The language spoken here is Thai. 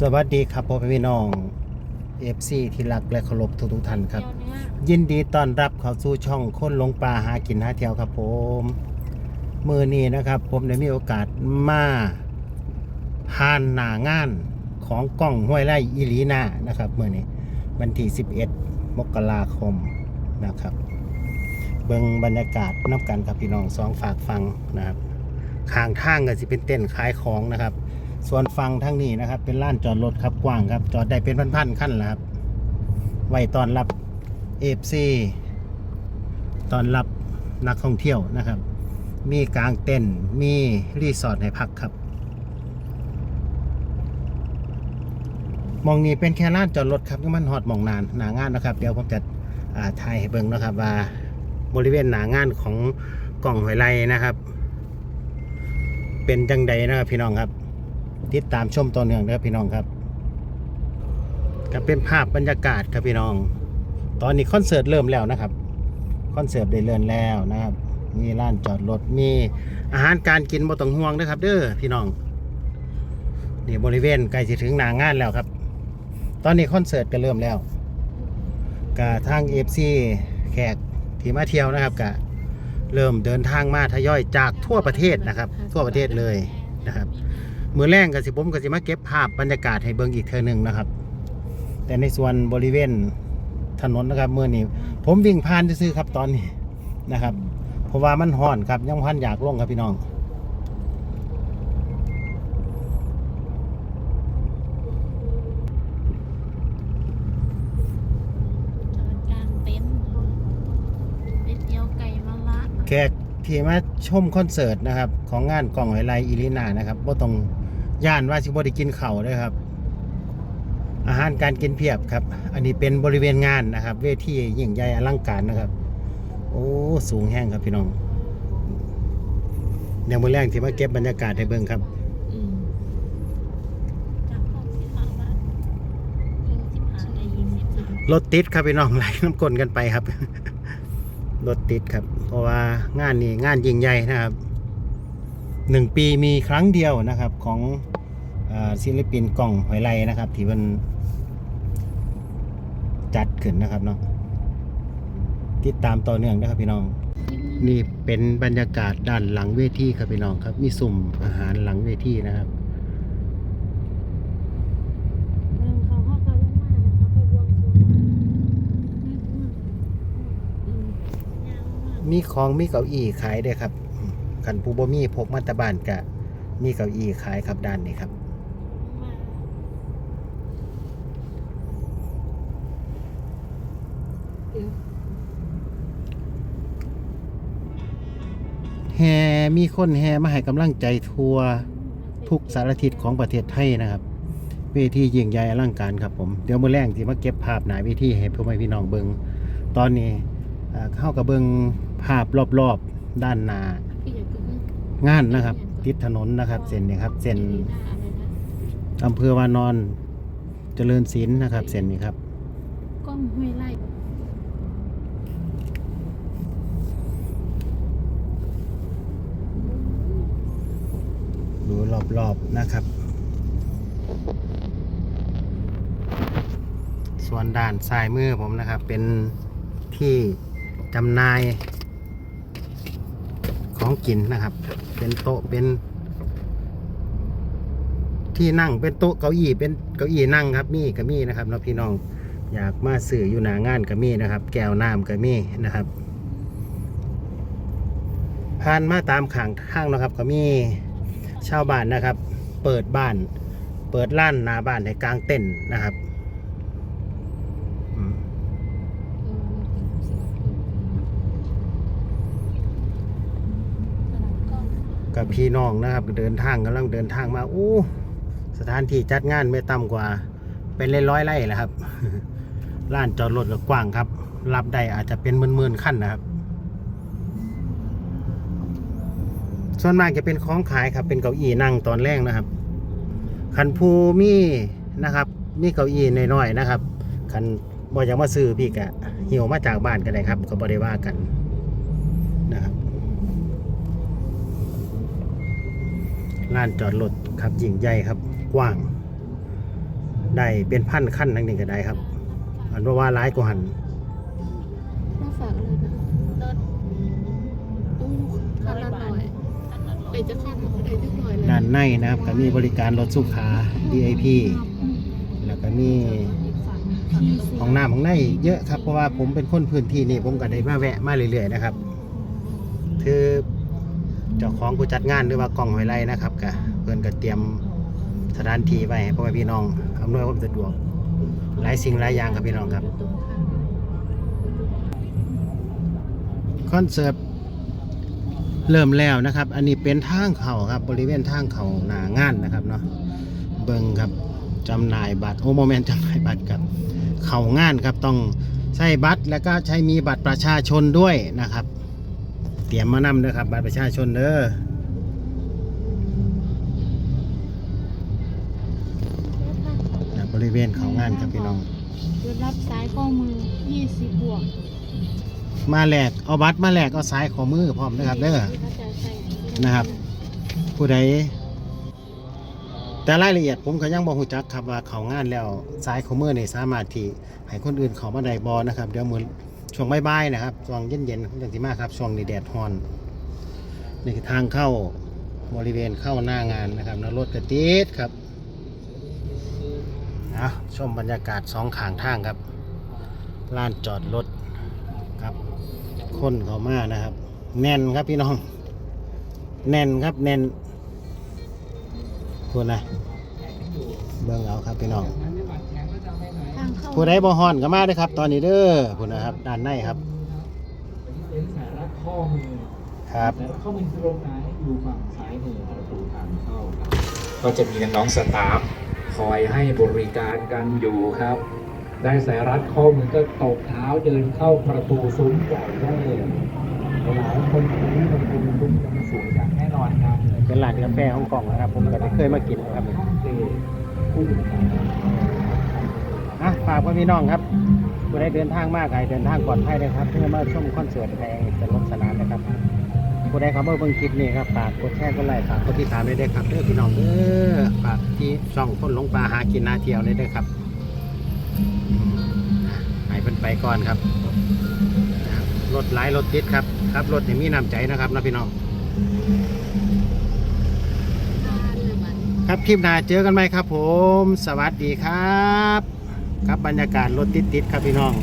สวัสดีครับพ่อพี่น้อง FC ที่รักและเคารพทุกทุกๆท่านครับ ยินดีต้อนรับเข้าสู่ช่องคนลงป่าหากินหาเที่ยวครับผมมือนี้นะครับ ผมได้มีโอกาสมาผ่านหนางานของกล้องห้วยไร่อีหลีนานะครับมือนี้วันที่ 11 มกราคมนะครับ เบิ่งบรรยากาศนับกันครับพี่น้องสองฝากฟังนะครับข้างทางก็สิเป็นเต้นขายของนะครับ ส่วนฟังทั้งนี้นะครับ เป็นล้านจอดรถครับกว้างครับ จอดได้เป็นพันๆขั้นแล้วครับ ไว้ตอนรับเอฟซีตอนรับนักท่องเที่ยวนะครับ มีกลางเต็นท์มีรีสอร์ทให้พักครับมองนี้เป็นแค่ลานจอดรถครับยังมันหอดมองนานหนางานนะครับ เดี๋ยวผมจะถ่ายให้เบิ่งนะครับว่าบริเวณหนางานของกล่องหอยไลนะครับ เป็นจังใดนะครับพี่น้องครับ ติดตามชมต่อเนื่องนะครับพี่น้องครับก็เป็นภาพบรรยากาศครับพี่น้อง ตอนนี้คอนเสิร์ตเริ่มแล้วนะครับคอนเสิร์ตได้เริ่มแล้วนะครับ มีร้านจอดรถมีอาหารการกินบ่ต้องห่วงนะครับ เด้อพี่น้องนี่บริเวณใกล้จะถึงนางานแล้วครับ ตอนนี้คอนเสิร์ตก็เริ่มแล้วกะทางเอฟซีแขกที่มาเที่ยวนะครับกะเริ่มเดินทางมาทยอยจากทั่วประเทศนะครับ ทั่วประเทศเลยนะครับ มือแรงกับสิผมกับสิมาเก็บภาพบรรยากาศให้เบิ่งอีกเทอหนึ่งนะครับ แต่ในส่วนบริเวณถนนนะครับเมื่อนี้ผมวิ่งผ่านซื้อๆครับตอนนี้นะครับ เพราะว่ามันห่อนครับยังพันอยากลงครับพี่น้องจอดกลางเต็นท์ไปเที่ยวไก่มาละแขกที่มาชมคอนเสิร์ตนะครับ ของงานกล่องหอยลายอีลีนานะครับว่าต้อง ย่านว่าสิบ่ได้กินเข่าด้วยครับ อาหารการกินเพียบครับ อันนี้เป็นบริเวณงานนะครับ เวทียิ่งใหญ่อลังการนะครับ โอ้สูงแห้งครับพี่น้องเดี๋ยวมือแรกที่มาเก็บบรรยากาศให้เบิ่งครับรถติดครับพี่น้องไหลน้ำกลนกันไปครับรถติดครับ เพราะว่างานนี้งานยิ่งใหญ่นะครับหนึ่งปีมีครั้งเดียวนะครับของ ศิลปินกล่องหอยไลนะครับ ที่มันจัดขึ้นนะครับเนาะติดตามต่อเนื่องนะครับพี่น้อง นี่เป็นบรรยากาศด้านหลังเวทีครับพี่น้องครับ มีสุ่มอาหารหลังเวทีนะครับมีของมีเก้าอี้ขายด้วยครับขันผู้บ่มีพกมาตาบานกะมีเก้าอี้ขายครับด้านนี้ครับ มา แห่มีคนแห่มาให้กำลังใจทัวร์ทุกสารทิศของประเทศไทยนะครับ เวทียิ่งใหญ่อลังการครับผม เดี๋ยวมื้อแรงสิมาเก็บภาพหนาเวทีให้พ่อแม่พี่น้องเบิงตอนนี้เอ่อเข้ากับเบิงภาพรอบๆด้านหน้าพี่อยากกินงานนะครับ ติดถนนนะครับ เส้นนี้ครับ เส้นอะไรนะอำเภอวานอนเจริญศิลป์นะครับ เส้นนี้ครับกล้องห้วยไร่ ดู รอบๆนะครับ ส่วนด้านซ้ายมือผมนะครับ เป็นที่จำหน่ายของกินนะครับ เป็นโต๊ะเป็น ที่นั่งเป็นโต๊ะเก้าอี้เป็นเก้าอี้นั่งครับมีก็มีนะครับเนาะพี่น้องอยากมาสื่ออยู่หนางานก็มีนะครับ แก้วน้ำก็มีนะครับผ่านมาตามข้างทางนะครับ ก็มี ชาวบ้านนะครับ เปิดบ้าน เปิดร้านหน้าบ้านให้กลางเต็นนะครับกับพี่น้องนะครับ เดินทางกำลังเดินทางมาอู้สถานที่จัดงานไม่ต่ำกว่า เป็นร้อยๆไร่แหละครับลานจอดรถก็กว้างครับ รับได้อาจจะเป็นหมื่นๆขั้นนะครับ ส่วนมากจะเป็นของขายครับ เป็นเก้าอี้นั่งตอนแรกนะครับคันภูมีนะครับ มีเก้าอี้น้อยๆนะครับคันบ่อยากมาซื้อพี่กะหิวมาจากบ้านก็ได้ครับ ก็บ่ได้ว่ากันนะครับลานจอดรถครับยิ่งใหญ่ครับ กว้าง ได้เป็นพันขั้นทั้งนี้ก็ได้ครับอันว่าว่าร้ายกว่าหัน คันละร้อยไอจะคันไอจะหน่อยเลยด้านในนะครับก็มีบริการรถสุขา VIP แล้วก็มีห้องน้ำห้องในเยอะครับเพราะว่าผมเป็นคนพื้นที่นี่ผมก็ได้มาแวะมาเรื่อยๆนะครับคือเจ้าของผู้จัดงานหรือว่ากล่องหอยไรนะครับก็เพื่อนก็เตรียมสถานที่ไว้ให้พ่อแม่พี่น้องอำนวยความสะดวกหลายสิ่งหลายอย่างครับพี่น้องครับคอนเสิร์ต เริ่มแล้วนะครับ อันนี้เป็นทางเขาครับ บริเวณทางเขาหนางานนะครับเนาะเบิงครับจำหน่ายบัตรโอโมเมนต์จำหน่ายบัตรครับเขางานครับต้องใช้บัตรแล้วก็ใช้มีบัตรประชาชนด้วยนะครับ เตรียมมานำเด้อครับ บัตรประชาชนเด้อนะบริเวณเขางานครับพี่น้องรับสายข้อมือ 20 บวก มาแหลกเอาบัตรมาแหลกเอาสายขอมือพร้อมนะครับเด้อนะครับ ผู้ใดแต่รายละเอียดผมก็ยังบอกหูจักครับว่าเขางานแล้วสายคอมเมอร์นี่สามารถที่ให้คนอื่นเขามาได้บอนะครับเดี๋ยวมือช่วงบ่ายๆนะครับช่วงเย็นๆจังสิมากครับช่วงนี้แดดฮอนนี่คือทางเข้าบริเวณเข้าหน้างานนะครับแล้วรถกระติดครับนะชมบรรยากาศสองข้างทางครับลานจอดรถ คนเขามานะครับ แน่นครับพี่น้อง แน่นครับแน่นคุณนะเบิ่งเอาครับพี่น้องผู้ใดบ่ฮ้อนก็มาเด้อครับ ตอนนี้เด้อคุณนะครับด้านในครับเป็นสารัดข้อมือครับสารัดข้อมือคือตรงไหนอยู่ฝั่งซ้ายมือประตูทางเข้าครับก็จะมีน้องสตาฟคอยให้บริการกันอยู่ครับ ได้สายรัดข้อมือก็ตบเท้าเดินเข้าประตูซุ้มใหญ่ได้เลยหลายคนที่นี่มันเป็นซุ้มจะสวยอย่างแน่นอนครับเป็นร้านกาแฟของกล่องนะครับ ผมก็ได้เคยมากินนะครับอะฝากพ่อพี่น้องครับผู้ใดเดินทางมากไกลเดินทางปลอดภัยเลยครับ เพื่อมาชมคอนเสิร์ตแรงสนุกสนานนะครับผู้ใดเขาเบิ่งคลิปนี้ครับฝากกดแชร์กดไลค์ฝากกดติดตามด้วยเด้ครับเด้อพี่น้องเด้อฝากที่ช่องคนหลงปลาหากินนาเที่ยวเลยด้อครับ เพิ่นไปก่อนครับรถหลายรถติดครับครับรถนี่มีน้ำใจนะครับนะพี่น้องครับคลิปหน้าเจอกันไหมครับผม สวัสดีครับ ครับบรรยากาศรถติดๆครับพี่น้อง